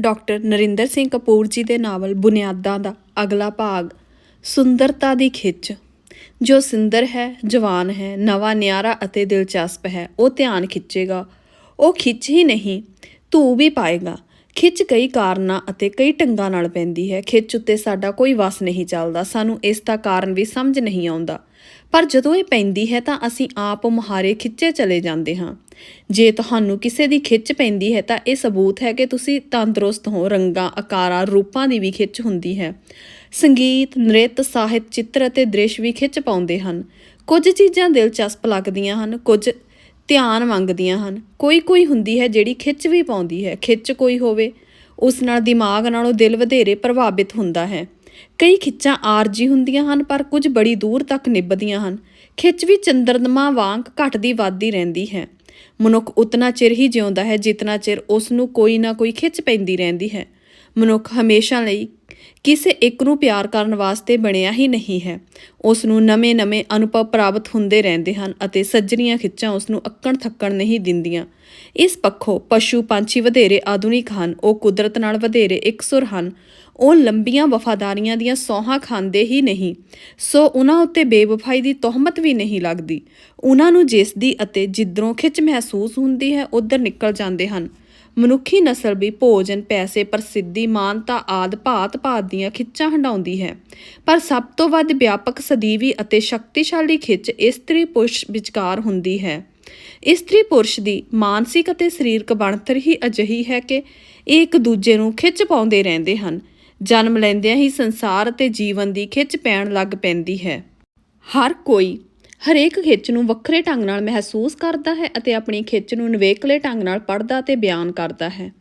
Doctor Narendra Singh Kapoor ji ਦੇ novel ਬੁਨਿਆਦਾਂ ਦਾ ਅਗਲਾ ਭਾਗ, ਸੁੰਦਰਤਾ ਦੀ ਖਿੱਚ। ਜੋ ਸੁੰਦਰ ਹੈ, ਜਵਾਨ ਹੈ, ਨਵਾਂ ਨਿਆਰਾ ਅਤੇ ਦਿਲਚਸਪ ਹੈ, ਉਹ ਧਿਆਨ ਖਿੱਚੇਗਾ। ਉਹ ਖਿੱਚ ਹੀ ਨਹੀਂ, ਧੂ ਵੀ ਪਾਏਗਾ। ਖਿੱਚ ਕਈ ਕਾਰਨਾਂ ਅਤੇ ਕਈ ਢੰਗਾਂ ਨਾਲ ਪੈਂਦੀ ਹੈ। ਖਿੱਚ ਉੱਤੇ ਸਾਡਾ ਕੋਈ ਵਸ ਨਹੀਂ ਚੱਲਦਾ। ਸਾਨੂੰ ਇਸ ਦਾ ਕਾਰਨ ਵੀ ਸਮਝ ਨਹੀਂ ਆਉਂਦਾ। ਪਰ ਜਦੋਂ ਇਹ ਪੈਂਦੀ ਹੈ ਤਾਂ ਅਸੀਂ ਆਪ ਮੁਹਾਰੇ ਖਿੱਚੇ ਚਲੇ ਜਾਂਦੇ ਹਾਂ। ਜੇ ਤੁਹਾਨੂੰ ਕਿਸੇ ਦੀ ਖਿੱਚ ਪੈਂਦੀ ਹੈ ਤਾਂ ਇਹ ਸਬੂਤ ਹੈ ਕਿ ਤੁਸੀਂ ਤੰਦਰੁਸਤ ਹੋ, ਰੰਗਾਂ, ਆਕਾਰਾਂ, ਰੂਪਾਂ ਦੀ ਵੀ ਖਿੱਚ ਹੁੰਦੀ ਹੈ। ਸੰਗੀਤ, ਨ੍ਰਿਤ, ਸਾਹਿਤ, ਚਿੱਤਰ ਅਤੇ ਦ੍ਰਿਸ਼ ਵੀ ਖਿੱਚ ਪਾਉਂਦੇ ਹਨ। ਕੁਝ ਚੀਜ਼ਾਂ ਦਿਲਚਸਪ ਲੱਗਦੀਆਂ ਹਨ, ਕੁਝ ਧਿਆਨ ਮੰਗਦੀਆਂ ਹਨ। ਕੋਈ ਕੋਈ ਹੁੰਦੀ ਹੈ ਜਿਹੜੀ ਖਿੱਚ ਵੀ ਪਾਉਂਦੀ ਹੈ। ਖਿੱਚ ਕੋਈ ਹੋਵੇ, ਉਸ ਨਾਲ ਦਿਮਾਗ ਨਾਲੋਂ ਦਿਲ ਵਧੇਰੇ ਪ੍ਰਭਾਵਿਤ ਹੁੰਦਾ ਹੈ। ਕਈ ਖਿੱਚਾਂ ਆਰਜੀ ਹੁੰਦੀਆਂ ਹਨ, ਪਰ ਕੁਝ ਬੜੀ ਦੂਰ ਤੱਕ ਨਿਭਦੀਆਂ ਹਨ। ਖਿੱਚ ਵੀ ਚੰਦਰਮਾ ਵਾਂਗ ਘਟਦੀ ਵੱਧਦੀ ਰਹਿੰਦੀ ਹੈ। ਮਨੁੱਖ ਉਤਨਾ ਚਿਰ ਹੀ ਜਿਉਂਦਾ ਹੈ ਜਿਤਨਾ ਚਿਰ ਉਸ ਨੂੰ ਕੋਈ ਨਾ ਕੋਈ ਖਿੱਚ ਪੈਂਦੀ ਰਹਿੰਦੀ ਹੈ। ਮਨੁੱਖ ਹਮੇਸ਼ਾ ਲਈ ਕਿਸੇ ਇੱਕ ਨੂੰ ਪਿਆਰ ਕਰਨ ਵਾਸਤੇ ਬਣਿਆ ਹੀ ਨਹੀਂ ਹੈ। ਉਸ ਨੂੰ ਨਵੇਂ-ਨਵੇਂ ਅਨੁਭਵ ਪ੍ਰਾਪਤ ਹੁੰਦੇ ਰਹਿੰਦੇ ਹਨ ਅਤੇ ਸੱਜਣੀਆਂ ਖਿੱਚਾਂ ਉਸ ਨੂੰ ਅੱਕਣ ਥੱਕਣ ਨਹੀਂ ਦਿੰਦੀਆਂ। ਇਸ ਪੱਖੋਂ ਪਸ਼ੂ ਪੰਛੀ ਵਧੇਰੇ ਆਧੁਨਿਕ ਹਨ, ਉਹ ਕੁਦਰਤ ਨਾਲ ਵਧੇਰੇ ਇਕਸੁਰ ਹਨ। ਉਹ ਲੰਬੀਆਂ ਵਫਾਦਾਰੀਆਂ ਦੀਆਂ ਸੌਹਾਂ ਖਾਂਦੇ ਹੀ ਨਹੀਂ। ਸੋ ਉਹਨਾਂ ਉੱਤੇ ਬੇਵਫਾਈ ਦੀ ਤੋਹਮਤ ਵੀ ਨਹੀਂ ਲੱਗਦੀ। ਉਹਨਾਂ ਨੂੰ ਜਿਸ ਦੀ ਅਤੇ ਜਿੱਧਰੋਂ ਖਿੱਚ ਮਹਿਸੂਸ ਹੁੰਦੀ ਹੈ, ਉਧਰ ਨਿਕਲ ਜਾਂਦੇ ਹਨ। ਮਨੁੱਖੀ ਨਸਲ ਵੀ ਭੋਜਨ, ਪੈਸੇ, ਪ੍ਰਸਿੱਧੀ, ਮਾਨਤਾ ਆਦ ਭਾਤ ਭਾਤ ਦੀਆਂ ਖਿੱਚਾਂ ਹੰਡਾਉਂਦੀ ਹੈ। ਪਰ ਸਭ ਤੋਂ ਵੱਧ ਵਿਆਪਕ, ਸਦੀਵੀ ਅਤੇ ਸ਼ਕਤੀਸ਼ਾਲੀ ਖਿੱਚ ਇਸਤਰੀ ਪੁਰਸ਼ ਵਿਚਕਾਰ ਹੁੰਦੀ ਹੈ। ਇਸਤਰੀ ਪੁਰਸ਼ ਦੀ ਮਾਨਸਿਕ ਅਤੇ ਸਰੀਰਕ ਬਣਤਰ ਹੀ ਅਜਿਹੀ ਹੈ ਕਿ ਇਹ ਇੱਕ ਦੂਜੇ ਨੂੰ ਖਿੱਚ ਪਾਉਂਦੇ ਰਹਿੰਦੇ ਹਨ। ਜਨਮ ਲੈਂਦਿਆਂ ਹੀ ਸੰਸਾਰ ਅਤੇ ਜੀਵਨ ਦੀ ਖਿੱਚ ਪੈਣ ਲੱਗ ਪੈਂਦੀ ਹੈ। ਹਰ ਕੋਈ ਹਰੇਕ ਖਿੱਚ ਨੂੰ ਵੱਖਰੇ ਢੰਗ ਨਾਲ ਮਹਿਸੂਸ ਕਰਦਾ ਹੈ ਅਤੇ ਆਪਣੀ ਖਿੱਚ ਨੂੰ ਨਿਵੇਕਲੇ ਢੰਗ ਨਾਲ ਪੜ੍ਹਦਾ ਤੇ ਬਿਆਨ ਕਰਦਾ ਹੈ।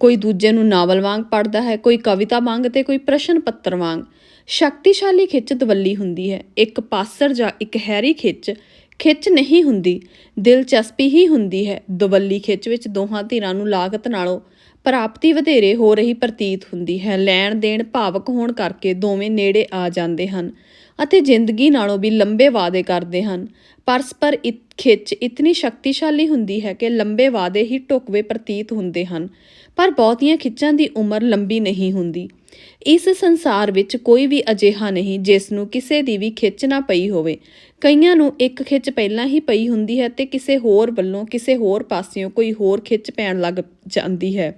ਕੋਈ ਦੂਜੇ ਨੂੰ ਨਾਵਲ ਵਾਂਗ ਪੜ੍ਹਦਾ ਹੈ, ਕੋਈ ਕਵਿਤਾ ਵਾਂਗ ਤੇ ਕੋਈ ਪ੍ਰਸ਼ਨ ਪੱਤਰ ਵਾਂਗ। ਸ਼ਕਤੀਸ਼ਾਲੀ ਖਿੱਚ ਦਵੱਲੀ ਹੁੰਦੀ ਹੈ। ਇੱਕ ਪਾਸਰ ਜਾਂ ਇੱਕ ਹੈਰੀ ਖਿੱਚ ਖਿੱਚ ਨਹੀਂ ਹੁੰਦੀ, ਦਿਲਚਸਪੀ ਹੀ ਹੁੰਦੀ ਹੈ। ਦਵੱਲੀ ਖਿੱਚ ਵਿੱਚ ਦੋਹਾਂ ਧਿਰਾਂ ਨੂੰ ਲਾਗਤ ਨਾਲੋਂ ਪ੍ਰਾਪਤੀ ਵਧੇਰੇ ਹੋ ਰਹੀ ਪ੍ਰਤੀਤ ਹੁੰਦੀ ਹੈ। ਲੈਣ ਦੇਣ ਭਾਵਕ ਹੋਣ ਕਰਕੇ ਦੋਵੇਂ ਨੇੜੇ ਆ ਜਾਂਦੇ ਹਨ ਅਤੇ ਜ਼ਿੰਦਗੀ ਨਾਲੋਂ ਵੀ ਲੰਬੇ ਵਾਅਦੇ ਕਰਦੇ ਹਨ। ਪਰਸਪਰ ਇਤ ਖਿੱਚ ਇਤਨੀ ਸ਼ਕਤੀਸ਼ਾਲੀ ਹੁੰਦੀ ਹੈ ਕਿ ਲੰਬੇ ਵਾਅਦੇ ਹੀ ਢੁਕਵੇਂ ਪ੍ਰਤੀਤ ਹੁੰਦੇ ਹਨ, ਪਰ ਬਹੁਤੀਆਂ ਖਿੱਚਾਂ ਦੀ ਉਮਰ ਲੰਬੀ ਨਹੀਂ ਹੁੰਦੀ। ਇਸ ਸੰਸਾਰ ਵਿੱਚ ਕੋਈ ਵੀ ਅਜਿਹਾ ਨਹੀਂ ਜਿਸ ਨੂੰ ਕਿਸੇ ਦੀ ਵੀ ਖਿੱਚ ਨਾ ਪਈ ਹੋਵੇ। ਕਈਆਂ ਨੂੰ ਇੱਕ ਖਿੱਚ ਪਹਿਲਾਂ ਹੀ ਪਈ ਹੁੰਦੀ ਹੈ ਤੇ ਕਿਸੇ ਹੋਰ ਵੱਲੋਂ ਕਿਸੇ ਹੋਰ ਪਾਸਿਓਂ ਕੋਈ ਹੋਰ ਖਿੱਚ ਪੈਣ ਲੱਗ ਜਾਂਦੀ ਹੈ।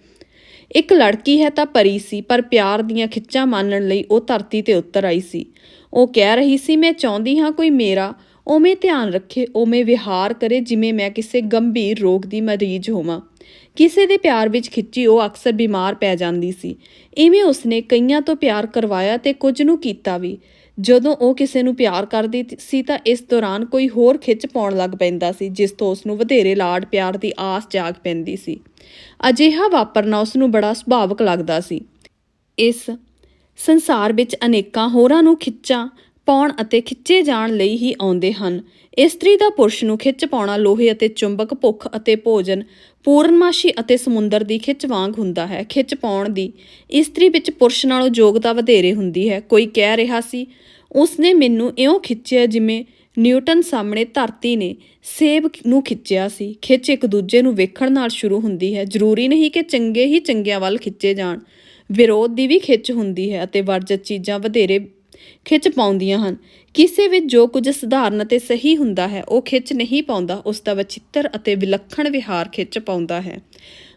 ਇੱਕ ਲੜਕੀ ਹੈ ਤਾਂ ਪਰੀ ਸੀ, ਪਰ ਪਿਆਰ ਦੀਆਂ ਖਿੱਚਾਂ ਮਾਨਣ ਲਈ ਉਹ ਧਰਤੀ ਤੇ ਉਤਰ ਆਈ ਸੀ। ਉਹ ਕਹਿ ਰਹੀ ਸੀ, ਮੈਂ ਚਾਹੁੰਦੀ ਹਾਂ ਕੋਈ ਮੇਰਾ, ਉਵੇਂ ਧਿਆਨ ਰੱਖੇ, ਉਵੇਂ ਵਿਹਾਰ ਕਰੇ, ਜਿਵੇਂ ਮੈਂ ਕਿਸੇ ਗੰਭੀਰ ਰੋਗ ਦੀ ਮਰੀਜ਼ ਹੋਵਾਂ। ਕਿਸੇ ਦੇ ਪਿਆਰ ਵਿੱਚ ਖਿੱਚੀ ਉਹ ਅਕਸਰ ਬਿਮਾਰ ਪੈ ਜਾਂਦੀ ਸੀ। ਇਵੇਂ ਉਸਨੇ ਕਈਆਂ ਤੋਂ ਪਿਆਰ ਕਰਵਾਇਆ ਤੇ ਕੁਝ ਨੂੰ ਕੀਤਾ ਵੀ। ਜਦੋਂ ਉਹ ਕਿਸੇ ਨੂੰ ਪਿਆਰ ਕਰਦੀ ਸੀ ਤਾਂ ਇਸ ਦੌਰਾਨ ਕੋਈ ਹੋਰ ਖਿੱਚ ਪਾਉਣ ਲੱਗ ਪੈਂਦਾ ਸੀ, ਜਿਸ ਤੋਂ ਉਸ ਨੂੰ ਵਧੇਰੇ ਲਾਡ ਪਿਆਰ ਦੀ ਆਸ ਜਾਗ ਪੈਂਦੀ ਸੀ। ਅਜਿਹਾ ਵਾਪਰਨਾ ਉਸ ਨੂੰ ਬੜਾ ਸੁਭਾਵਕ ਲੱਗਦਾ ਸੀ। ਇਸ ਸੰਸਾਰ ਵਿੱਚ ਅਨੇਕਾਂ ਹੋਰਾਂ ਨੂੰ ਖਿੱਚਾਂ ਪਾਉਣ ਅਤੇ ਖਿੱਚੇ ਜਾਣ ਲਈ ਹੀ ਆਉਂਦੇ ਹਨ। ਇਸਤਰੀ ਦਾ ਪੁਰਸ਼ ਨੂੰ ਖਿੱਚ ਪਾਉਣਾ ਲੋਹੇ ਅਤੇ ਚੁੰਬਕ, ਭੁੱਖ ਅਤੇ ਭੋਜਨ, ਪੂਰਨਮਾਸ਼ੀ ਅਤੇ ਸਮੁੰਦਰ ਦੀ ਖਿੱਚ ਵਾਂਗ ਹੁੰਦਾ ਹੈ। ਖਿੱਚ ਪਾਉਣ ਦੀ ਇਸਤਰੀ ਵਿੱਚ ਪੁਰਸ਼ ਨਾਲੋਂ ਯੋਗਤਾ ਵਧੇਰੇ ਹੁੰਦੀ ਹੈ। ਕੋਈ ਕਹਿ ਰਿਹਾ ਸੀ, ਉਸਨੇ ਮੈਨੂੰ ਇਉਂ ਖਿੱਚਿਆ ਜਿਵੇਂ ਨਿਊਟਨ ਸਾਹਮਣੇ ਧਰਤੀ ਨੇ ਸੇਬ ਨੂੰ ਖਿੱਚਿਆ ਸੀ। ਖਿੱਚ ਇੱਕ ਦੂਜੇ ਨੂੰ ਵੇਖਣ ਨਾਲ ਸ਼ੁਰੂ ਹੁੰਦੀ ਹੈ। ਜ਼ਰੂਰੀ ਨਹੀਂ ਕਿ ਚੰਗੇ ਹੀ ਚੰਗਿਆਂ ਵੱਲ ਖਿੱਚੇ ਜਾਣ। ਵਿਰੋਧ ਦੀ ਵੀ ਖਿੱਚ ਹੁੰਦੀ ਹੈ ਅਤੇ ਵਰਜਤ ਚੀਜ਼ਾਂ ਵਧੇਰੇ ਖਿੱਚ ਪਾਉਂਦੀਆਂ ਹਨ। ਕਿਸੇ ਵਿੱਚ ਜੋ ਕੁਝ ਸਧਾਰਨ ਅਤੇ ਸਹੀ ਹੁੰਦਾ ਹੈ, ਉਹ ਖਿੱਚ ਨਹੀਂ ਪਾਉਂਦਾ। ਉਸ ਦਾ ਵਚਿੱਤਰ ਅਤੇ ਵਿਲੱਖਣ ਵਿਹਾਰ ਖਿੱਚ ਪਾਉਂਦਾ ਹੈ।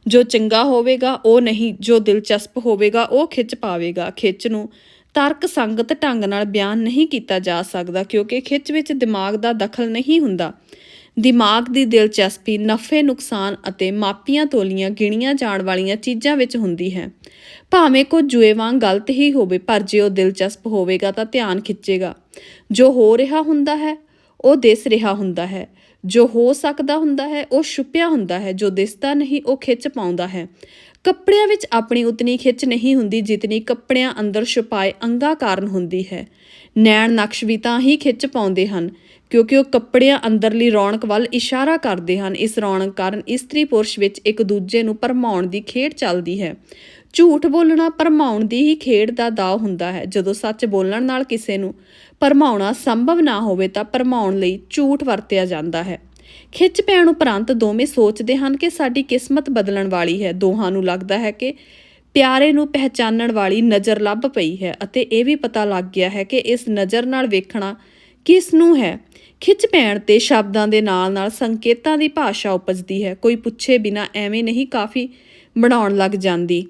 ਜੋ ਚੰਗਾ ਹੋਵੇਗਾ, ਉਹ ਨਹੀਂ। ਜੋ ਦਿਲਚਸਪ ਹੋਵੇਗਾ, ਉਹ ਖਿੱਚ ਪਾਵੇਗਾ। ਖਿੱਚ ਨੂੰ ਤਰਕ ਸੰਗਤ ਢੰਗ ਨਾਲ ਬਿਆਨ ਨਹੀਂ ਕੀਤਾ ਜਾ ਸਕਦਾ, ਕਿਉਂਕਿ ਖਿੱਚ ਵਿੱਚ ਦਿਮਾਗ ਦਾ ਦਖਲ ਨਹੀਂ ਹੁੰਦਾ। ਦਿਮਾਗ ਦੀ ਦਿਲਚਸਪੀ, ਨਫੇ, ਨੁਕਸਾਨ ਅਤੇ ਮਾਪੀਆਂ ਤੋਲੀਆਂ ਗਿਣੀਆਂ ਜਾਣ ਵਾਲੀਆਂ ਚੀਜ਼ਾਂ ਵਿੱਚ ਹੁੰਦੀ ਹੈ। ਭਾਵੇਂ ਕੋ ਜੂਏ ਵਾਂਗ ਗਲਤ ਹੀ ਹੋਵੇ, ਪਰ ਜੇ ਉਹ ਦਿਲਚਸਪ ਹੋਵੇਗਾ ਤਾਂ ਧਿਆਨ ਖਿੱਚੇਗਾ। ਜੋ ਹੋ ਰਿਹਾ ਹੁੰਦਾ ਹੈ, ਉਹ ਦਿਸ ਰਿਹਾ ਹੁੰਦਾ ਹੈ। ਜੋ ਹੋ ਸਕਦਾ ਹੁੰਦਾ ਹੈ, ਉਹ ਛੁਪਿਆ ਹੁੰਦਾ ਹੈ। ਜੋ ਦਿਸਦਾ ਨਹੀਂ, ਉਹ ਖਿੱਚ ਪਾਉਂਦਾ ਹੈ। ਕੱਪੜਿਆਂ ਵਿੱਚ ਆਪਣੀ ਉਤਨੀ ਖਿੱਚ ਨਹੀਂ ਹੁੰਦੀ ਜਿਤਨੀ ਕੱਪੜਿਆਂ ਅੰਦਰ ਛੁਪਾਏ ਅੰਗਾ ਕਾਰਨ ਹੁੰਦੀ ਹੈ। ਨੈਣ ਨਕਸ਼ ਵੀ ਤਾਂ ਹੀ ਖਿੱਚ ਪਾਉਂਦੇ ਹਨ। ਕਿਉਂਕਿ ਉਹ ਕੱਪੜਿਆਂ ਅੰਦਰਲੀ ਰੌਣਕ ਵੱਲ ਇਸ਼ਾਰਾ ਕਰਦੇ ਹਨ। ਇਸ ਰੌਣਕ ਕਾਰਨ ਇਸਤਰੀ ਪੁਰਸ਼ ਵਿੱਚ ਇੱਕ ਦੂਜੇ ਨੂੰ ਭਰਮਾਉਣ ਦੀ ਖੇਡ ਚੱਲਦੀ ਹੈ। ਝੂਠ ਬੋਲਣਾ ਭਰਮਾਉਣ ਦੀ ਹੀ ਖੇਡ ਦਾ ਦਾਅ ਹੁੰਦਾ ਹੈ। ਜਦੋਂ ਸੱਚ ਬੋਲਣ ਨਾਲ ਕਿਸੇ ਨੂੰ ਭਰਮਾਉਣਾ ਸੰਭਵ ਨਾ ਹੋਵੇ ਤਾਂ ਭਰਮਾਉਣ ਲਈ ਝੂਠ ਵਰਤਿਆ ਜਾਂਦਾ ਹੈ। ਖਿੱਚ ਪੈਣ ਉਪਰੰਤ ਦੋਵੇਂ ਸੋਚਦੇ ਹਨ ਕਿ ਸਾਡੀ ਕਿਸਮਤ ਬਦਲਣ ਵਾਲੀ ਹੈ। ਦੋਹਾਂ ਨੂੰ ਲੱਗਦਾ ਹੈ ਕਿ ਪਿਆਰੇ ਨੂੰ ਪਹਿਚਾਨਣ ਵਾਲੀ ਨਜ਼ਰ ਲੱਭ ਪਈ ਹੈ ਅਤੇ ਇਹ ਵੀ ਪਤਾ ਲੱਗ ਗਿਆ ਹੈ ਕਿ ਇਸ ਨਜ਼ਰ ਨਾਲ ਵੇਖਣਾ ਕਿਸ ਨੂੰ ਹੈ? ਖਿੱਚ ਪੈਣ ਤੇ ਸ਼ਬਦਾਂ ਦੇ ਨਾਲ-ਨਾਲ ਸੰਕੇਤਾਂ ਦੀ ਭਾਸ਼ਾ ਉਪਜਦੀ ਹੈ। ਕੋਈ ਪੁੱਛੇ ਬਿਨਾ ਐਵੇਂ ਨਹੀਂ ਕਾਫੀ ਬਣਾਉਣ ਲੱਗ ਜਾਂਦੀ।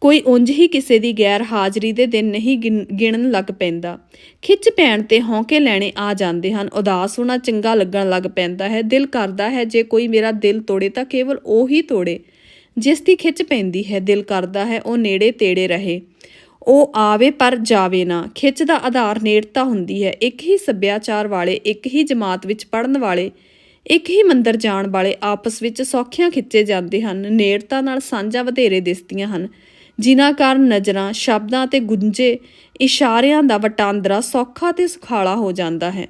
ਕੋਈ ਉਂਝ ਹੀ ਕਿਸੇ ਦੀ ਗੈਰ ਹਾਜ਼ਰੀ ਦੇ ਦਿਨ ਨਹੀਂ ਗਿਣ- ਗਿਣਨ ਲੱਗ ਪੈਂਦਾ। ਖਿੱਚ ਪੈਣ ਤੇ ਹੌਂਕੇ ਲੈਣੇ ਆ ਜਾਂਦੇ ਹਨ। ਉਦਾਸ ਹੋਣਾ ਚੰਗਾ ਲੱਗਣ ਲੱਗ ਪੈਂਦਾ ਹੈ। ਦਿਲ ਕਰਦਾ ਹੈ ਜੇ ਕੋਈ ਮੇਰਾ ਦਿਲ ਤੋੜੇ ਤਾਂ ਕੇਵਲ ਉਹ ਹੀ ਤੋੜੇ, ਜਿਸ ਦੀ ਖਿੱਚ ਪੈਂਦੀ ਹੈ। ਦਿਲ ਕਰਦਾ ਹੈ ਉਹ ਨੇੜੇ ਤੇੜੇ ਰਹੇ। ਉਹ ਆਵੇ ਪਰ ਜਾਵੇ ਨਾ, ਖਿੱਚ ਦਾ ਆਧਾਰ ਨੇੜਤਾ ਹੁੰਦੀ ਹੈ। ਇੱਕ ਹੀ ਸੱਭਿਆਚਾਰ ਵਾਲੇ, ਇੱਕ ਹੀ ਜਮਾਤ ਵਿੱਚ ਪੜਨ ਵਾਲੇ, ਇੱਕ ਹੀ ਮੰਦਰ ਜਾਣ ਵਾਲੇ ਆਪਸ ਵਿੱਚ ਸੌਖਿਆਂ ਖਿੱਚੇ ਜਾਂਦੇ ਹਨ, ਨੇੜਤਾ ਨਾਲ ਸਾਂਝਾ ਵਧੇਰੇ ਦਿਸਦੀਆਂ ਹਨ। ਜਿਨ੍ਹਾਂ ਕਾਰਨ ਨਜ਼ਰਾਂ, ਸ਼ਬਦਾਂ ਤੇ ਗੁੰਝੇ, ਇਸ਼ਾਰਿਆਂ ਦਾ ਵਟਾਂਦਰਾ ਸੌਖਾ ਤੇ ਸੁਖਾਲਾ ਹੋ ਜਾਂਦਾ ਹੈ।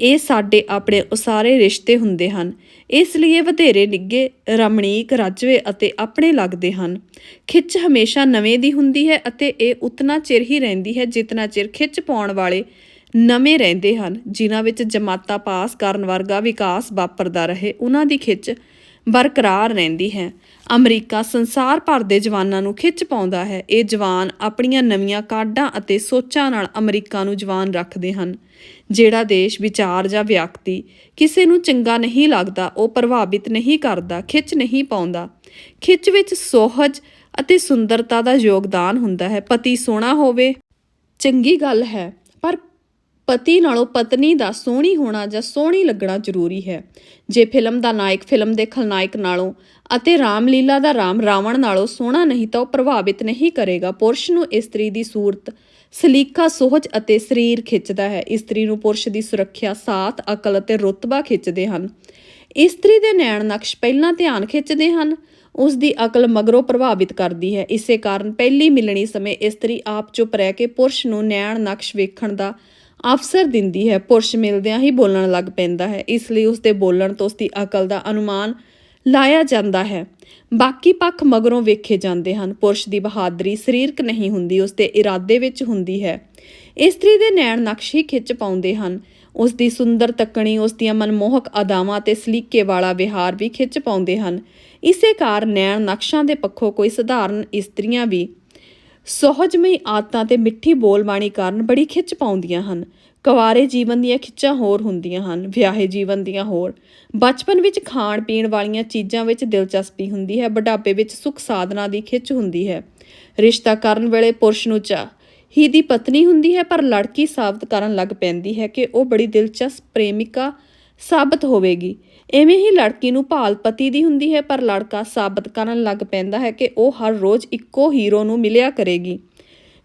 ਇਹ ਸਾਡੇ ਆਪਣੇ ਉਸਾਰੇ ਰਿਸ਼ਤੇ ਹੁੰਦੇ ਹਨ। ਇਸ ਲਈ ਵਧੇਰੇ ਨਿੱਗੇ ਰਮਣੀਕ ਰਜਵੇ ਅਤੇ ਆਪਣੇ ਲੱਗਦੇ ਹਨ। ਖਿੱਚ ਹਮੇਸ਼ਾ ਨਵੇਂ ਦੀ ਹੁੰਦੀ ਹੈ ਅਤੇ ਇਹ ਉਤਨਾ ਚਿਰ ਹੀ ਰਹਿੰਦੀ ਹੈ ਜਿਤਨਾ ਚਿਰ ਖਿੱਚ ਪਾਉਣ ਵਾਲੇ ਨਵੇਂ ਰਹਿੰਦੇ ਹਨ, ਜਿਨ੍ਹਾਂ ਵਿੱਚ ਜਮਾਤਾਂ ਪਾਸ ਕਰਨ ਵਰਗਾ ਵਿਕਾਸ ਵਾਪਰਦਾ ਰਹੇ। ਉਹਨਾਂ ਦੀ ਖਿੱਚ ਬਰਕਰਾਰ ਰਹਿੰਦੀ ਹੈ। ਅਮਰੀਕਾ ਸੰਸਾਰ ਭਰ ਦੇ ਜਵਾਨਾਂ ਨੂੰ ਖਿੱਚ ਪਾਉਂਦਾ ਹੈ। ਇਹ ਜਵਾਨ ਆਪਣੀਆਂ ਨਵੀਆਂ ਕਾਢਾਂ ਅਤੇ ਸੋਚਾਂ ਨਾਲ ਅਮਰੀਕਾ ਨੂੰ ਜਵਾਨ ਰੱਖਦੇ ਹਨ। ਜਿਹੜਾ ਦੇਸ਼ ਵਿਚਾਰ ਜਾਂ ਵਿਅਕਤੀ ਕਿਸੇ ਨੂੰ ਚੰਗਾ ਨਹੀਂ ਲੱਗਦਾ, ਉਹ ਪ੍ਰਭਾਵਿਤ ਨਹੀਂ ਕਰਦਾ, ਖਿੱਚ ਨਹੀਂ ਪਾਉਂਦਾ। ਖਿੱਚ ਵਿੱਚ ਸੋਹਜ ਅਤੇ ਸੁੰਦਰਤਾ ਦਾ ਯੋਗਦਾਨ ਹੁੰਦਾ ਹੈ। ਪਤੀ ਸੋਹਣਾ ਹੋਵੇ, ਚੰਗੀ ਗੱਲ ਹੈ, ਪਰ ਪਤੀ ਨਾਲੋਂ ਪਤਨੀ ਦਾ ਸੋਹਣੀ ਹੋਣਾ ਜਾਂ ਸੋਹਣੀ ਲੱਗਣਾ ਜ਼ਰੂਰੀ ਹੈ। ਜੇ ਫਿਲਮ ਦਾ ਨਾਇਕ ਫਿਲਮ ਦੇ ਖਲਨਾਇਕ ਨਾਲੋਂ ਅਤੇ ਰਾਮਲੀਲਾ ਦਾ ਰਾਮ ਰਾਵਣ ਨਾਲੋਂ ਸੋਹਣਾ ਨਹੀਂ ਤਾਂ ਉਹ ਪ੍ਰਭਾਵਿਤ ਨਹੀਂ ਕਰੇਗਾ। ਪੁਰਸ਼ ਨੂੰ ਇਸਤਰੀ ਦੀ ਸੂਰਤ, ਸਲੀਕਾ ਸੋਹਜ ਅਤੇ ਸਰੀਰ ਖਿੱਚਦਾ ਹੈ। ਇਸਤਰੀ ਨੂੰ ਪੁਰਸ਼ ਦੀ ਸੁਰੱਖਿਆ, ਸਾਥ, ਅਕਲ ਅਤੇ ਰੁਤਬਾ ਖਿੱਚਦੇ ਹਨ। ਇਸਤਰੀ ਦੇ ਨੈਣ ਨਕਸ਼ ਪਹਿਲਾਂ ਧਿਆਨ ਖਿੱਚਦੇ ਹਨ। ਉਸ ਦੀ ਅਕਲ ਮਗਰੋਂ ਪ੍ਰਭਾਵਿਤ ਕਰਦੀ ਹੈ। ਇਸੇ ਕਾਰਨ ਪਹਿਲੀ ਮਿਲਣੀ ਸਮੇਂ ਇਸਤਰੀ ਆਪ ਚੁੱਪ ਰਹਿ ਕੇ ਪੁਰਸ਼ ਨੂੰ ਨੈਣ ਨਕਸ਼ ਵੇਖਣ ਦਾ ਅਵਸਰ ਦਿੰਦੀ ਹੈ, ਪੁਰਸ਼ ਮਿਲਦਿਆਂ ਹੀ ਬੋਲਣ ਲੱਗ ਪੈਂਦਾ ਹੈ। ਇਸ ਲਈ ਉਸ ਦੇ ਬੋਲਣ ਤੋਂ ਉਸ ਦੀ ਅਕਲ ਦਾ ਅਨੁਮਾਨ ਲਾਇਆ ਜਾਂਦਾ ਹੈ। ਬਾਕੀ ਪੱਖ ਮਗਰੋਂ ਵੇਖੇ ਜਾਂਦੇ ਹਨ। ਪੁਰਸ਼ ਦੀ ਬਹਾਦਰੀ ਸਰੀਰਕ ਨਹੀਂ ਹੁੰਦੀ ਉਸ ਦੇ ਇਰਾਦੇ ਵਿੱਚ ਹੁੰਦੀ ਹੈ। ਇਸਤਰੀ ਦੇ ਨੈਣ ਨਕਸ਼ ਹੀ ਖਿੱਚ ਪਾਉਂਦੇ ਹਨ। ਉਸ ਦੀ ਸੁੰਦਰ ਤੱਕਣੀ ਉਸ ਦੀਆਂ ਮਨਮੋਹਕ ਅਦਾਵਾਂ ਤੇ ਸਲੀਕੇ ਵਾਲਾ ਵਿਹਾਰ ਵੀ ਖਿੱਚ ਪਾਉਂਦੇ ਹਨ। ਇਸੇ ਕਾਰਨ ਨੈਣ ਨਕਸ਼ਾਂ ਦੇ ਪੱਖੋਂ ਕੋਈ ਸਧਾਰਨ ਇਸਤਰੀਆਂ ਵੀ ਸੋਹਜਮਈ ਆਦਤਾਂ ਤੇ ਮਿੱਠੀ ਬੋਲਬਾਣੀ ਕਾਰਨ ਬੜੀ ਖਿੱਚ ਪਾਉਂਦੀਆਂ ਹਨ। ਕੁਆਰੇ ਜੀਵਨ ਦੀਆਂ ਖਿੱਚਾਂ ਹੋਰ ਹੁੰਦੀਆਂ ਹਨ, ਵਿਆਹੇ ਜੀਵਨ ਦੀਆਂ ਹੋਰ। ਬਚਪਨ ਵਿੱਚ ਖਾਣ ਪੀਣ ਵਾਲੀਆਂ ਚੀਜ਼ਾਂ ਵਿੱਚ ਦਿਲਚਸਪੀ ਹੁੰਦੀ ਹੈ, ਬੁਢਾਪੇ ਵਿੱਚ ਸੁੱਖ ਸਾਧਨਾ ਦੀ ਖਿੱਚ ਹੁੰਦੀ ਹੈ। ਰਿਸ਼ਤਾ ਕਰਨ ਵੇਲੇ ਪੁਰਸ਼ ਨੂੰ ਚਾਹ ਹੀ ਦੀ ਪਤਨੀ ਹੁੰਦੀ ਹੈ, ਪਰ ਲੜਕੀ ਸਾਬਤ ਕਰਨ ਲੱਗ ਪੈਂਦੀ ਹੈ ਕਿ ਉਹ ਬੜੀ ਦਿਲਚਸਪ ਪ੍ਰੇਮਿਕਾ ਸਾਬਤ ਹੋਵੇਗੀ। ਐਵੇਂ ਹੀ ਲੜਕੀ ਨੂੰ ਭਾਲ ਪਤੀ ਦੀ ਹੁੰਦੀ ਹੈ, ਪਰ ਲੜਕਾ ਸਾਬਤ ਕਰਨ ਲੱਗ ਪੈਂਦਾ ਹੈ ਕਿ ਉਹ ਹਰ ਰੋਜ਼ ਇੱਕੋ ਹੀਰੋ ਨੂੰ ਮਿਲਿਆ ਕਰੇਗੀ।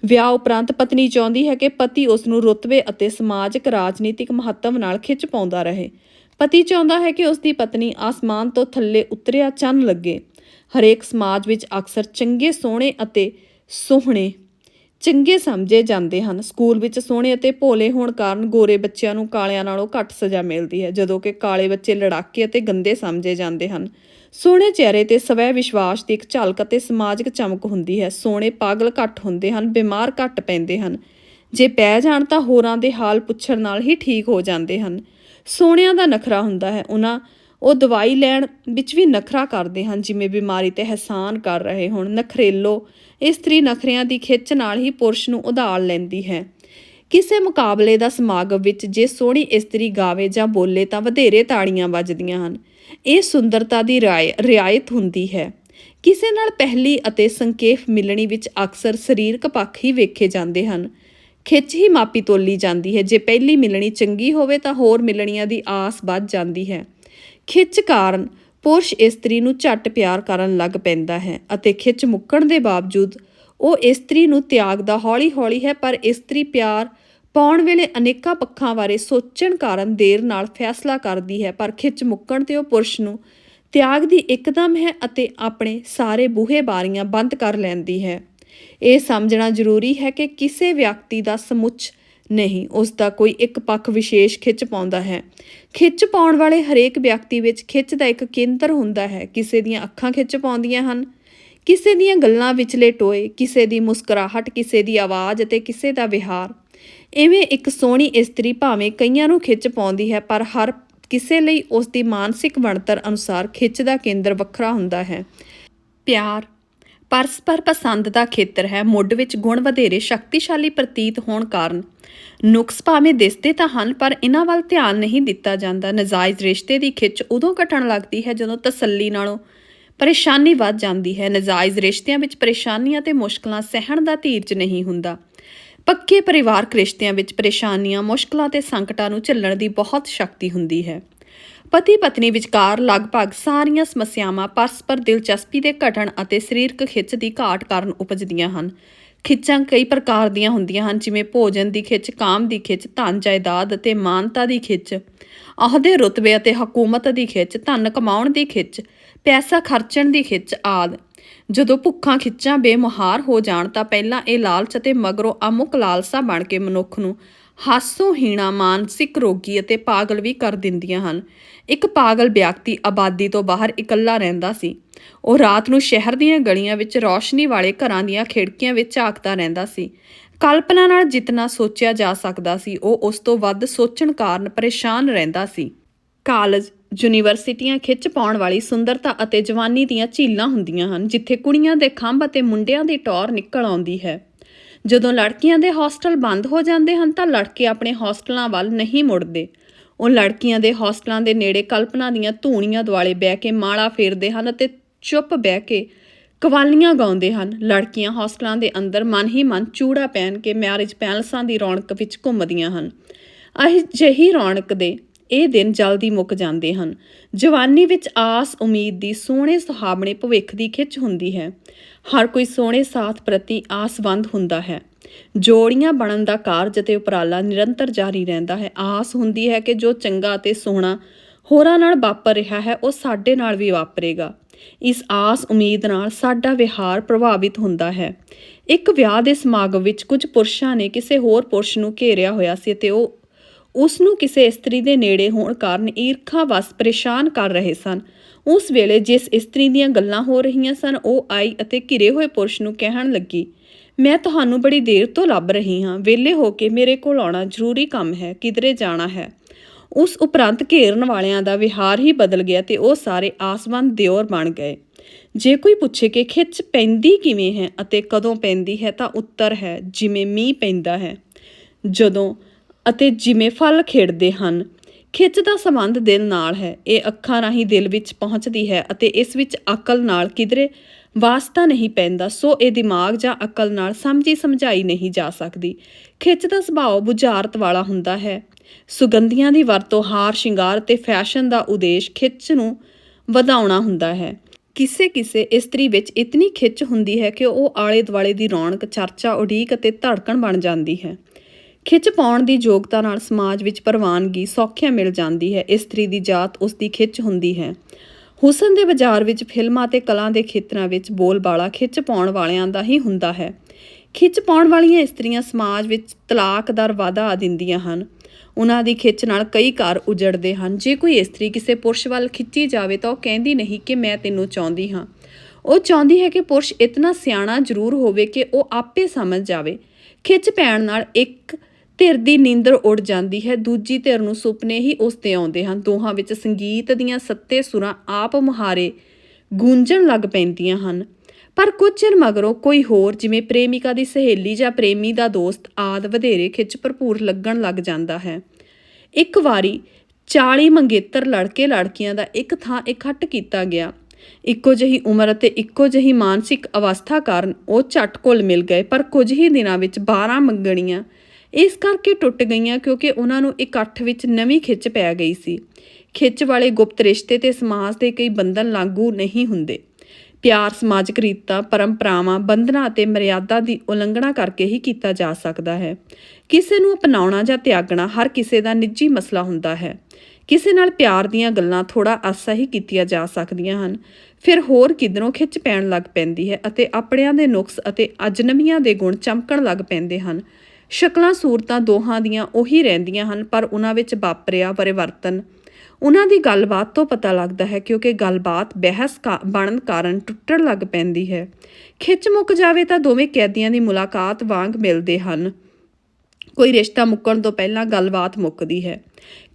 ਵਿਆਹ ਉਪਰੰਤ ਪਤਨੀ ਚਾਹੁੰਦੀ ਹੈ ਕਿ ਪਤੀ ਉਸ ਨੂੰ ਰੁਤਬੇ ਅਤੇ ਸਮਾਜਿਕ ਰਾਜਨੀਤਿਕ ਮਹੱਤਵ ਨਾਲ ਖਿੱਚ ਪਾਉਂਦਾ ਰਹੇ। ਪਤੀ ਚਾਹੁੰਦਾ ਹੈ ਕਿ ਉਸ ਦੀ ਪਤਨੀ ਆਸਮਾਨ ਤੋਂ ਥੱਲੇ ਉਤਰਿਆ ਚੰਨ ਲੱਗੇ। ਹਰੇਕ ਸਮਾਜ ਵਿੱਚ ਅਕਸਰ ਚੰਗੇ, ਸੋਹਣੇ ਅਤੇ ਸੋਹਣੇ ਚੰਗੇ ਸਮਝੇ ਜਾਂਦੇ ਹਨ। ਸਕੂਲ ਵਿੱਚ ਸੋਹਣੇ ਅਤੇ ਭੋਲੇ ਹੋਣ ਕਾਰਨ ਗੋਰੇ ਬੱਚਿਆਂ ਨੂੰ ਕਾਲਿਆਂ ਨਾਲੋਂ ਘੱਟ ਸਜ਼ਾ ਮਿਲਦੀ ਹੈ, ਜਦੋਂ ਕਿ ਕਾਲੇ ਬੱਚੇ ਲੜਾਕੇ ਅਤੇ ਗੰਦੇ ਸਮਝੇ ਜਾਂਦੇ ਹਨ। ਸੋਹਣੇ ਚਿਹਰੇ ਤੇ ਸਵੈ ਵਿਸ਼ਵਾਸ ਦੀ ਇੱਕ ਝਲਕ ਅਤੇ ਸਮਾਜਿਕ ਚਮਕ ਹੁੰਦੀ ਹੈ। ਸੋਹਣੇ ਪਾਗਲ ਘੱਟ ਹੁੰਦੇ ਹਨ, ਬਿਮਾਰ ਘੱਟ ਪੈਂਦੇ ਹਨ। ਜੇ ਪੈ ਜਾਣ ਤਾਂ ਹੋਰਾਂ ਦੇ ਹਾਲ ਪੁੱਛਣ ਨਾਲ ਹੀ ਠੀਕ ਹੋ ਜਾਂਦੇ ਹਨ। ਸੋਹਣਿਆਂ ਦਾ ਨਖਰਾ ਹੁੰਦਾ ਹੈ। ਉਹਨਾਂ ਉਹ ਦਵਾਈ ਲੈਣ ਵਿੱਚ ਵੀ ਨਖਰਾ ਕਰਦੇ ਹਨ, ਜਿਵੇਂ ਬਿਮਾਰੀ ਤੇ ਅਹਿਸਾਨ ਕਰ ਰਹੇ ਹੋਣ। ਨਖਰੇਲੋ ਇਸਤਰੀ ਨਖਰਿਆਂ ਦੀ ਖਿੱਚ ਨਾਲ ਹੀ ਪੁਰਸ਼ ਨੂੰ ਉਧਾਲ ਲੈਂਦੀ ਹੈ। ਕਿਸੇ ਮੁਕਾਬਲੇ ਦਾ ਸਮਾਗਮ ਵਿੱਚ ਜੇ ਸੋਹਣੀ ਇਸਤਰੀ ਗਾਵੇ ਜਾਂ ਬੋਲੇ ਤਾਂ ਵਧੇਰੇ ਤਾੜੀਆਂ ਵੱਜਦੀਆਂ ਹਨ। ਇਹ ਸੁੰਦਰਤਾ ਦੀ ਰਾਏ ਰਿਆਇਤ ਹੁੰਦੀ ਹੈ। ਕਿਸੇ ਨਾਲ ਪਹਿਲੀ ਅਤੇ ਸੰਖੇਪ ਮਿਲਣੀ ਵਿੱਚ ਅਕਸਰ ਸਰੀਰਕ ਪੱਖ ਹੀ ਵੇਖੇ ਜਾਂਦੇ ਹਨ। ਖਿੱਚ ਹੀ ਮਾਪੀ ਤੋਲੀ ਜਾਂਦੀ ਹੈ। ਜੇ ਪਹਿਲੀ ਮਿਲਣੀ ਚੰਗੀ ਹੋਵੇ ਤਾਂ ਹੋਰ ਮਿਲਣੀਆਂ ਦੀ ਆਸ ਵੱਧ ਜਾਂਦੀ ਹੈ। ਖਿੱਚ ਕਾਰਨ ਪੁਰਸ਼ ਇਸਤਰੀ ਨੂੰ ਝੱਟ ਪਿਆਰ ਕਰਨ ਲੱਗ ਪੈਂਦਾ ਹੈ ਅਤੇ ਖਿੱਚ ਮੁੱਕਣ ਦੇ ਬਾਵਜੂਦ ਉਹ ਇਸਤਰੀ ਨੂੰ ਤਿਆਗਦਾ ਹੌਲੀ-ਹੌਲੀ ਹੈ, ਪਰ ਇਸਤਰੀ ਪਿਆਰ ਪਾਉਣ ਵੇਲੇ ਅਨੇਕਾਂ ਪੱਖਾਂ ਬਾਰੇ ਸੋਚਣ ਕਾਰਨ ਦੇਰ ਨਾਲ ਫੈਸਲਾ ਕਰਦੀ ਹੈ, ਪਰ ਖਿੱਚ ਮੁੱਕਣ ਤੇ ਉਹ ਪੁਰਸ਼ ਨੂੰ ਤਿਆਗ ਦੀ ਇੱਕਦਮ ਹੈ ਅਤੇ ਆਪਣੇ ਸਾਰੇ ਬੂਹੇ ਬਾਰੀਆਂ ਬੰਦ ਕਰ ਲੈਂਦੀ ਹੈ। ਇਹ ਸਮਝਣਾ ਜ਼ਰੂਰੀ ਹੈ ਕਿ ਕਿਸੇ ਵਿਅਕਤੀ ਦਾ ਸਮੁੱਚ ਨਹੀਂ, ਉਸ ਦਾ ਕੋਈ ਇੱਕ ਪੱਖ ਵਿਸ਼ੇਸ਼ ਖਿੱਚ ਪਾਉਂਦਾ ਹੈ। ਖਿੱਚ ਪਾਉਣ ਵਾਲੇ ਹਰੇਕ ਵਿਅਕਤੀ ਵਿੱਚ ਖਿੱਚ ਦਾ ਇੱਕ ਕੇਂਦਰ ਹੁੰਦਾ ਹੈ। ਕਿਸੇ ਦੀਆਂ ਅੱਖਾਂ ਖਿੱਚ ਪਾਉਂਦੀਆਂ ਹਨ। ਕਿਸੇ ਦੀਆਂ ਗੱਲਾਂ ਵਿਚਲੇ ਟੋਏ, ਕਿਸੇ ਦੀ ਮੁਸਕਰਾਹਟ, ਕਿਸੇ ਦੀ ਆਵਾਜ਼ ਅਤੇ ਕਿਸੇ ਦਾ ਵਿਹਾਰ। ਐਵੇਂ ਇੱਕ ਸੋਹਣੀ ਇਸਤਰੀ ਭਾਵੇਂ ਕਈਆਂ ਨੂੰ ਖਿੱਚ ਪਾਉਂਦੀ ਹੈ, ਪਰ ਹਰ ਕਿਸੇ ਲਈ ਉਸ ਦੀ ਮਾਨਸਿਕ ਬਣਤਰ ਅਨੁਸਾਰ ਖਿੱਚ ਦਾ ਕੇਂਦਰ ਵੱਖਰਾ ਹੁੰਦਾ ਹੈ। ਪਿਆਰ ਪਰਸਪਰ ਪਸੰਦ ਦਾ ਖੇਤਰ ਹੈ। ਮੁੱਢ ਵਿੱਚ ਗੁਣ ਵਧੇਰੇ ਸ਼ਕਤੀਸ਼ਾਲੀ ਪ੍ਰਤੀਤ ਹੋਣ ਕਾਰਨ। ਨੁਕਸ ਭਾਵੇਂ ਦਿਸਦੇ ਤਾਂ ਹਨ, ਪਰ ਇਹਨਾਂ ਵੱਲ ਧਿਆਨ ਨਹੀਂ ਦਿੱਤਾ ਜਾਂਦਾ। ਨਜਾਇਜ਼ ਰਿਸ਼ਤੇ ਦੀ ਖਿੱਚ ਉਦੋਂ ਘਟਣ ਲੱਗਦੀ ਹੈ ਜਦੋਂ ਤਸੱਲੀ ਨਾਲੋਂ ਪਰੇਸ਼ਾਨੀ ਵੱਧ ਜਾਂਦੀ ਹੈ। ਨਜਾਇਜ਼ ਰਿਸ਼ਤਿਆਂ ਵਿੱਚ ਪਰੇਸ਼ਾਨੀਆਂ ਤੇ ਮੁਸ਼ਕਲਾਂ ਸਹਿਣ ਦਾ ਧੀਰਜ ਨਹੀਂ ਹੁੰਦਾ। ਪੱਕੇ ਪਰਿਵਾਰਕ ਰਿਸ਼ਤਿਆਂ ਵਿੱਚ ਪਰੇਸ਼ਾਨੀਆਂ, ਮੁਸ਼ਕਲਾਂ ਤੇ ਸੰਕਟਾਂ ਨੂੰ ਝੱਲਣ ਦੀ ਬਹੁਤ ਸ਼ਕਤੀ ਹੁੰਦੀ ਹੈ। ਪਤੀ ਪਤਨੀ ਵਿਚਕਾਰ ਲਗਭਗ ਸਾਰੀਆਂ ਸਮੱਸਿਆਵਾਂ ਪਰਸਪਰ ਦਿਲਚਸਪੀ ਦੇ ਘਟਣ ਅਤੇ ਸਰੀਰਕ ਖਿੱਚ ਦੀ ਘਾਟ ਕਾਰਨ ਉਪਜਦੀਆਂ ਹਨ। ਖਿੱਚਾਂ ਕਈ ਪ੍ਰਕਾਰ ਦੀਆਂ ਹੁੰਦੀਆਂ ਹਨ, ਜਿਵੇਂ ਭੋਜਨ ਦੀ ਖਿੱਚ, ਕਾਮ ਦੀ ਖਿੱਚ, ਧਨ, ਜਾਇਦਾਦ ਅਤੇ ਮਾਨਤਾ ਦੀ ਖਿੱਚ। ਅਹੁਦੇ, ਰੁਤਬੇ ਅਤੇ ਹਕੂਮਤ ਦੀ ਖਿੱਚ, ਧਨ ਕਮਾਉਣ ਦੀ ਖਿੱਚ, ਪੈਸਾ ਖਰਚਣ ਦੀ ਖਿੱਚ ਆਦਿ। ਜਦੋਂ ਭੁੱਖਾਂ ਖਿੱਚਾਂ ਬੇਮੁਹਾਰ ਹੋ ਜਾਣ ਤਾਂ ਪਹਿਲਾਂ ਇਹ ਲਾਲਚ ਅਤੇ ਮਗਰੋਂ ਅਮੁਕ ਲਾਲਸਾ ਬਣ ਕੇ ਮਨੁੱਖ ਨੂੰ ਹਾਸੋਹੀਣਾ, ਮਾਨਸਿਕ ਰੋਗੀ ਅਤੇ ਪਾਗਲ ਵੀ ਕਰ ਦਿੰਦੀਆਂ ਹਨ। ਇੱਕ ਪਾਗਲ ਵਿਅਕਤੀ ਆਬਾਦੀ ਤੋਂ ਬਾਹਰ ਇਕੱਲਾ ਰਹਿੰਦਾ ਸੀ। ਉਹ ਰਾਤ ਨੂੰ ਸ਼ਹਿਰ ਦੀਆਂ ਗਲੀਆਂ ਵਿੱਚ ਰੌਸ਼ਨੀ ਵਾਲੇ ਘਰਾਂ ਦੀਆਂ ਖਿੜਕੀਆਂ ਵਿੱਚ ਝਾਕਦਾ ਰਹਿੰਦਾ ਸੀ। ਕਲਪਨਾ ਨਾਲ ਜਿੰਨਾ ਸੋਚਿਆ ਜਾ ਸਕਦਾ ਸੀ, ਉਹ ਉਸ ਤੋਂ ਵੱਧ ਸੋਚਣ ਕਾਰਨ ਪਰੇਸ਼ਾਨ ਰਹਿੰਦਾ ਸੀ। ਕਾਲਜ, ਯੂਨੀਵਰਸਿਟੀਆਂ ਖਿੱਚ ਪਾਉਣ ਵਾਲੀ ਸੁੰਦਰਤਾ ਅਤੇ ਜਵਾਨੀ ਦੀਆਂ ਝੀਲਾਂ ਹੁੰਦੀਆਂ ਹਨ, ਜਿੱਥੇ ਕੁੜੀਆਂ ਦੇ ਖੰਭ ਅਤੇ ਮੁੰਡਿਆਂ ਦੀ ਟੌਰ ਨਿਕਲ ਆਉਂਦੀ ਹੈ। ਜਦੋਂ ਲੜਕੀਆਂ ਦੇ ਹੌਸਟਲ ਬੰਦ ਹੋ ਜਾਂਦੇ ਹਨ, ਤਾਂ ਲੜਕੇ ਆਪਣੇ ਹੌਸਟਲਾਂ ਵੱਲ ਨਹੀਂ ਮੁੜਦੇ। ਉਹ ਲੜਕੀਆਂ ਦੇ ਹੌਸਟਲਾਂ ਦੇ ਨੇੜੇ ਕਲਪਨਾ ਦੀਆਂ ਧੂਣੀਆਂ ਦੁਆਲੇ ਬਹਿ ਕੇ ਮਾਲਾ ਫੇਰਦੇ ਹਨ ਅਤੇ ਚੁੱਪ ਬਹਿ ਕੇ ਕਵਾਲੀਆਂ ਗਾਉਂਦੇ ਹਨ। ਲੜਕੀਆਂ ਹੌਸਟਲਾਂ ਦੇ ਅੰਦਰ ਮਨ ਹੀ ਮਨ ਚੂੜਾ ਪਹਿਨ ਕੇ ਮੈਰਿਜ ਪੈਲਸਾਂ ਦੀ ਰੌਣਕ ਵਿੱਚ ਘੁੰਮਦੀਆਂ ਹਨ। ਅਜਿਹੀ ਰੌਣਕ ਦੇ ਇਹ ਦਿਨ ਜਲਦੀ ਮੁੱਕ ਜਾਂਦੇ ਹਨ। ਜਵਾਨੀ ਵਿੱਚ ਆਸ, ਉਮੀਦ ਦੀ ਸੋਹਣੇ ਸੁਹਾਵਣੇ ਭਵਿੱਖ ਦੀ ਖਿੱਚ ਹੁੰਦੀ ਹੈ। ਹਰ ਕੋਈ ਸੋਹਣੇ ਸਾਥ ਪ੍ਰਤੀ ਆਸਵੰਦ ਹੁੰਦਾ ਹੈ। ਜੋੜੀਆਂ ਬਣਨ ਦਾ ਕਾਰਜ ਅਤੇ ਉਪਰਾਲਾ ਨਿਰੰਤਰ ਜਾਰੀ ਰਹਿੰਦਾ ਹੈ। ਆਸ ਹੁੰਦੀ ਹੈ ਕਿ ਜੋ ਚੰਗਾ ਅਤੇ ਸੋਹਣਾ ਹੋਰਾਂ ਨਾਲ ਵਾਪਰ ਰਿਹਾ ਹੈ, ਉਹ ਸਾਡੇ ਨਾਲ ਵੀ ਵਾਪਰੇਗਾ। ਇਸ ਆਸ ਉਮੀਦ ਨਾਲ ਸਾਡਾ ਵਿਹਾਰ ਪ੍ਰਭਾਵਿਤ ਹੁੰਦਾ ਹੈ। ਇੱਕ ਵਿਆਹ ਦੇ ਸਮਾਗਮ ਵਿੱਚ ਕੁਝ ਪੁਰਸ਼ਾਂ ਨੇ ਕਿਸੇ ਹੋਰ ਪੁਰਸ਼ ਨੂੰ ਘੇਰਿਆ ਹੋਇਆ ਸੀ ਤੇ ਉਹ ਉਸ ਨੂੰ ਕਿਸੇ ਇਸਤਰੀ ਦੇ ਨੇੜੇ ਹੋਣ ਕਾਰਨ ਈਰਖਾ ਵਸ ਪਰੇਸ਼ਾਨ ਕਰ ਰਹੇ ਸਨ। ਉਸ ਵੇਲੇ ਜਿਸ ਇਸਤਰੀ ਦੀਆਂ ਗੱਲਾਂ ਹੋ ਰਹੀਆਂ ਸਨ, ਉਹ ਆਈ ਅਤੇ ਘਿਰੇ ਹੋਏ ਪੁਰਸ਼ ਨੂੰ ਕਹਿਣ ਲੱਗੀ ਮੈਂ ਤੁਹਾਨੂੰ ਬੜੀ ਦੇਰ ਤੋਂ ਲੱਭ ਰਹੀ ਹਾਂ। ਵਿਹਲੇ ਹੋ ਕੇ ਮੇਰੇ ਕੋਲ ਆਉਣਾ ਜ਼ਰੂਰੀ ਕੰਮ ਹੈ, ਕਿਧਰੇ ਜਾਣਾ ਹੈ। ਉਸ ਉਪਰੰਤ ਘੇਰਨ ਵਾਲਿਆਂ ਦਾ ਵਿਹਾਰ ਹੀ ਬਦਲ ਗਿਆ ਤੇ ਉਹ ਸਾਰੇ ਆਸਮਾਨ ਦਿਓਰ ਬਣ ਗਏ। ਜੇ ਕੋਈ ਪੁੱਛੇ ਕਿ ਖਿੱਚ ਪੈਂਦੀ ਕਿਵੇਂ ਹੈ ਅਤੇ ਕਦੋਂ ਪੈਂਦੀ ਹੈ ਤਾਂ ਉੱਤਰ ਹੈ, ਜਿਵੇਂ ਮੀਂਹ ਪੈਂਦਾ ਹੈ। ਜਦੋਂ ਅਤੇ ਜਿਵੇਂ ਫਲ ਖਿੜਦੇ ਹਨ। ਖਿੱਚ ਦਾ ਸੰਬੰਧ ਦਿਲ ਨਾਲ ਹੈ, ਇਹ ਅੱਖਾਂ ਰਾਹੀਂ ਦਿਲ ਵਿੱਚ ਪਹੁੰਚਦੀ ਹੈ ਅਤੇ ਇਸ ਵਿੱਚ ਅਕਲ ਨਾਲ ਕਿਧਰੇ ਵਾਸਤਾ ਨਹੀਂ ਪੈਂਦਾ, ਸੋ ਇਹ ਦਿਮਾਗ ਜਾਂ ਅਕਲ ਨਾਲ ਸਮਝੀ ਸਮਝਾਈ ਨਹੀਂ ਜਾ ਸਕਦੀ। ਖਿੱਚ ਦਾ ਸੁਭਾਅ ਬੁਝਾਰਤ ਵਾਲਾ ਹੁੰਦਾ ਹੈ। ਸੁਗੰਧੀਆਂ ਦੀ ਵਰਤੋਂ ਹਾਰ, ਸ਼ਿੰਗਾਰ ਤੇ ਫੈਸ਼ਨ ਦਾ ਉਦੇਸ਼ ਖਿੱਚ ਨੂੰ ਵਧਾਉਣਾ ਹੁੰਦਾ ਹੈ। ਕਿਸੇ ਕਿਸੇ ਇਸਤਰੀ ਵਿੱਚ ਇਤਨੀ ਖਿੱਚ ਹੁੰਦੀ ਹੈ ਕਿ ਉਹ ਆਲੇ ਦੁਆਲੇ ਦੀ ਰੌਣਕ, ਚਰਚਾ, ਉਡੀਕ ਅਤੇ ਧੜਕਣ ਬਣ ਜਾਂਦੀ ਹੈ। ਖਿੱਚ ਪਾਉਣ ਦੀ ਯੋਗਤਾ ਨਾਲ ਸਮਾਜ ਵਿੱਚ ਪ੍ਰਵਾਨਗੀ, ਸੌਖਿਆ ਮਿਲ ਜਾਂਦੀ ਹੈ। ਇਸਤਰੀ ਦੀ ਜਾਤ ਉਸ ਦੀ ਖਿੱਚ ਹੁੰਦੀ ਹੈ। ਹੁਸਨ ਦੇ ਬਾਜ਼ਾਰ ਵਿੱਚ ਫਿਲਮਾਂ ਤੇ ਕਲਾ ਦੇ ਖੇਤਰਾਂ ਵਿੱਚ ਬੋਲਬਾਲਾ ਖਿੱਚ ਪਾਉਣ ਵਾਲਿਆਂ ਦਾ ਹੀ ਹੁੰਦਾ ਹੈ। ਖਿੱਚ ਪਾਉਣ ਵਾਲੀਆਂ ਇਸਤਰੀਆਂ ਸਮਾਜ ਵਿੱਚ ਤਲਾਕ ਦਰ ਵਾਧਾ ਦਿੰਦੀਆਂ ਹਨ। ਉਹਨਾਂ ਦੀ ਖਿੱਚ ਨਾਲ ਕਈ ਘਰ ਉਜੜਦੇ ਹਨ। ਜੇ ਕੋਈ ਇਸਤਰੀ ਕਿਸੇ ਪੁਰਸ਼ ਵੱਲ ਖਿੱਚੀ ਜਾਵੇ ਤਾਂ ਉਹ ਕਹਿੰਦੀ ਨਹੀਂ ਕਿ ਮੈਂ ਤੈਨੂੰ ਚਾਹੁੰਦੀ ਹਾਂ। ਉਹ ਚਾਹੁੰਦੀ ਹੈ ਕਿ ਪੁਰਸ਼ ਇਤਨਾ ਸਿਆਣਾ ਜ਼ਰੂਰ ਹੋਵੇ ਕਿ ਉਹ ਆਪੇ ਸਮਝ ਜਾਵੇ। ਖਿੱਚ ਪੈਣ ਨਾਲ ਇੱਕ ਧਿਰ ਦੀ ਨੀਂਦਰ ਉੱਡ ਜਾਂਦੀ ਹੈ। ਦੂਜੀ ਧਿਰ ਨੂੰ ਸੁਪਨੇ ਹੀ ਉਸ ਤੇ ਆਉਂਦੇ ਹਨ। ਦੋਹਾਂ ਵਿੱਚ ਸੰਗੀਤ ਦੀਆਂ ਸੱਤੇ ਸੁਰਾਂ ਆਪ ਮੁਹਾਰੇ ਗੂੰਜਣ ਲੱਗ ਪੈਂਦੀਆਂ ਹਨ। ਪਰ ਕੁਝ ਚਿਰ ਮਗਰੋਂ ਕੋਈ ਹੋਰ, ਜਿਵੇਂ ਪ੍ਰੇਮਿਕਾ ਦੀ ਸਹੇਲੀ ਜਾਂ ਪ੍ਰੇਮੀ ਦਾ ਦੋਸਤ, ਆਦ ਵਧੇਰੇ ਖਿੱਚ ਭਰਪੂਰ ਲੱਗਣ ਲੱਗ ਜਾਂਦਾ ਹੈ। ਇੱਕ ਵਾਰੀ 40 ਮੰਗੇਤਰ ਲੜਕੇ ਲੜਕੀਆਂ ਦਾ ਇੱਕ ਥਾਂ ਇਕੱਠ ਕੀਤਾ ਗਿਆ। ਇੱਕੋ ਜਿਹੀ ਉਮਰ ਅਤੇ ਇੱਕੋ ਜਿਹੀ ਮਾਨਸਿਕ ਅਵਸਥਾ ਕਾਰਨ ਉਹ ਝਟ ਘੁਲ ਮਿਲ ਗਏ। ਪਰ ਕੁਝ ਹੀ ਦਿਨਾਂ ਵਿੱਚ 12 ਮੰਗਣੀਆਂ ਇਸ ਕਰਕੇ ਟੁੱਟ ਗਈਆਂ ਕਿਉਂਕਿ ਉਹਨਾਂ ਨੂੰ ਇਕੱਠ ਵਿੱਚ ਨਵੀਂ ਖਿੱਚ ਪੈ ਗਈ ਸੀ। ਖਿੱਚ ਵਾਲੇ ਗੁਪਤ ਰਿਸ਼ਤੇ ਤੇ ਸਮਾਜ ਦੇ ਕਈ ਬੰਧਨ ਲਾਗੂ ਨਹੀਂ ਹੁੰਦੇ। ਪਿਆਰ, ਸਮਾਜਿਕ ਰੀਤਾਂ, ਪਰੰਪਰਾਵਾਂ, ਬੰਧਨਾਂ ਅਤੇ ਮਰਿਆਦਾ ਦੀ ਉਲੰਘਣਾ ਕਰਕੇ ਹੀ ਕੀਤਾ ਜਾ ਸਕਦਾ ਹੈ। ਕਿਸੇ ਨੂੰ ਅਪਣਾਉਣਾ ਜਾਂ ਤਿਆਗਣਾ ਹਰ ਕਿਸੇ ਦਾ ਨਿੱਜੀ ਮਸਲਾ ਹੁੰਦਾ ਹੈ। ਕਿਸੇ ਨਾਲ ਪਿਆਰ ਦੀਆਂ ਗੱਲਾਂ ਥੋੜਾ ਆਸਾ ਹੀ ਕੀਤੀਆਂ ਜਾ ਸਕਦੀਆਂ ਹਨ। ਫਿਰ ਹੋਰ ਕਿਧਰੋਂ ਖਿੱਚ ਪੈਣ ਲੱਗ ਪੈਂਦੀ ਹੈ ਅਤੇ ਆਪਣਿਆਂ ਦੇ ਨੁਕਸ ਅਤੇ ਅਜਨਬੀਆਂ ਦੇ ਗੁਣ ਚਮਕਣ ਲੱਗ ਪੈਂਦੇ ਹਨ। ਸ਼ਕਲਾਂ, ਸੂਰਤਾਂ ਦੋਹਾਂ ਦੀਆਂ ਉਹੀ ਰਹਿੰਦੀਆਂ ਹਨ, ਪਰ ਉਹਨਾਂ ਵਿੱਚ ਵਾਪਰਿਆ ਪਰਿਵਰਤਨ। ਉਹਨਾਂ ਦੀ ਗੱਲਬਾਤ ਤੋਂ ਪਤਾ ਲੱਗਦਾ ਹੈ ਕਿਉਂਕਿ ਗੱਲਬਾਤ ਬਹਿਸ ਕਾ- ਬਣਨ ਕਾਰਨ ਟੁੱਟਣ ਲੱਗ ਪੈਂਦੀ ਹੈ। ਖਿੱਚ ਮੁੱਕ ਜਾਵੇ ਤਾਂ ਦੋਵੇਂ ਕੈਦੀਆਂ ਦੀ ਮੁਲਾਕਾਤ ਵਾਂਗ ਮਿਲਦੇ ਹਨ। ਕੋਈ ਰਿਸ਼ਤਾ ਮੁੱਕਣ ਤੋਂ ਪਹਿਲਾਂ ਗੱਲਬਾਤ ਮੁੱਕਦੀ ਹੈ।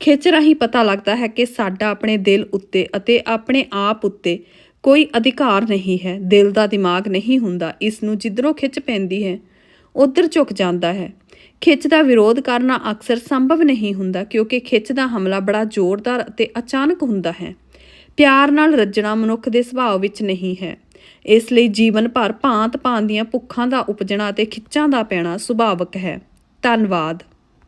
ਖਿੱਚ ਰਾਹੀਂ ਪਤਾ ਲੱਗਦਾ ਹੈ ਕਿ ਸਾਡਾ ਆਪਣੇ ਦਿਲ ਉੱਤੇ ਅਤੇ ਆਪਣੇ ਆਪ ਉੱਤੇ ਕੋਈ ਅਧਿਕਾਰ ਨਹੀਂ ਹੈ। ਦਿਲ ਦਾ ਦਿਮਾਗ ਨਹੀਂ ਹੁੰਦਾ। ਇਸ ਨੂੰ ਜਿੱਧਰੋਂ ਖਿੱਚ ਪੈਂਦੀ ਹੈ, ਉਧਰ ਝੁਕ ਜਾਂਦਾ ਹੈ। ਖਿੱਚ ਦਾ ਵਿਰੋਧ ਕਰਨਾ ਅਕਸਰ ਸੰਭਵ ਨਹੀਂ ਹੁੰਦਾ ਕਿਉਂਕਿ ਖਿੱਚ ਦਾ ਹਮਲਾ ਬੜਾ ਜ਼ੋਰਦਾਰ ਅਤੇ ਅਚਾਨਕ ਹੁੰਦਾ ਹੈ। ਪਿਆਰ ਨਾਲ ਰੱਜਣਾ ਮਨੁੱਖ ਦੇ ਸੁਭਾਅ ਵਿੱਚ ਨਹੀਂ ਹੈ। ਇਸ ਲਈ ਜੀਵਨ ਭਰ ਭਾਂਤ ਭਾਂਤ ਦੀਆਂ ਭੁੱਖਾਂ ਦਾ ਉਪਜਣਾ ਅਤੇ ਖਿੱਚਾਂ ਦਾ ਪੈਣਾ ਸੁਭਾਵਕ ਹੈ। ਧੰਨਵਾਦ।